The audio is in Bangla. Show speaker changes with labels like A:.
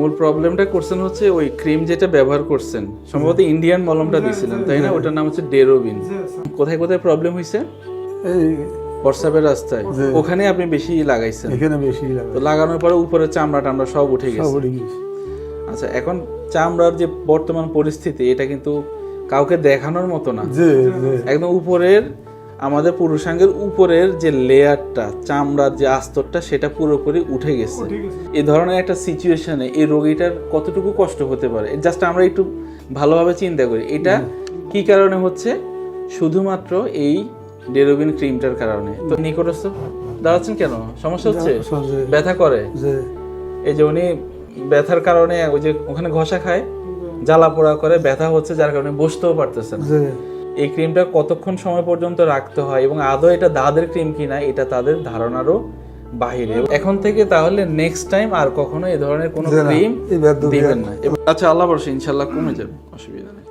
A: মূল প্রবলেমটা করছেন হচ্ছে ওই ক্রিম যেটা ব্যবহার করছেন সম্ভবত ইন্ডিয়ান মলমটা দিছিলেন তাই না? ওটার নাম হচ্ছে ডেরোবিন। কোথায় কোথায় প্রবলেম হয়েছে
B: এই
A: হোয়াটসঅ্যাপের রাস্তায়। ওখানে আপনি বেশি লাগাইছেন।
B: এখানে বেশি
A: তো লাগানোর পরে উপরে চামড়া টামড়া সব উঠে গেছে। আচ্ছা এখন চামড়ার যে বর্তমান পরিস্থিতি এটা কিন্তু কাউকে দেখানোর মতো না। একদম উপরের আমাদের পুরুষাঙ্গের উপরের যে লেয়ারটা চামড়ার যে আস্তরটা সেটা পুরোপুরি উঠে গেছে। এই ধরনের একটা সিচুয়েশনে এই রোগীটার কতটুকু কষ্ট হতে পারে? জাস্ট আমরা একটু ভালোভাবে চিন্তা করি। এটা কি কারণে হচ্ছে? শুধুমাত্র এই ডেরোবিন ক্রিমটার কারণে। তো নিকটস্থ দাঁড়াচ্ছেন কেন? সমস্যা হচ্ছে? ব্যথা করে? এই যে উনি ব্যথার কারণে ওই যে ওখানে ঘষা খায় জ্বালা পোড়া করে ব্যথা হচ্ছে যার কারণে বসতেও পারতেছে না। এই ক্রিমটা কতক্ষণ সময় পর্যন্ত রাখতে হয় এবং আদৌ এটা দাঁতের ক্রিম কিনা এটা তাদের ধারণারও বাহিরে। এখন থেকে তাহলে নেক্সট টাইম আর কখনো এই ধরনের কোনো ক্রিম দেবেন না। আচ্ছা আল্লাহ বর্ষে ইনশাল্লাহ কমে যাবে অসুবিধা নেই।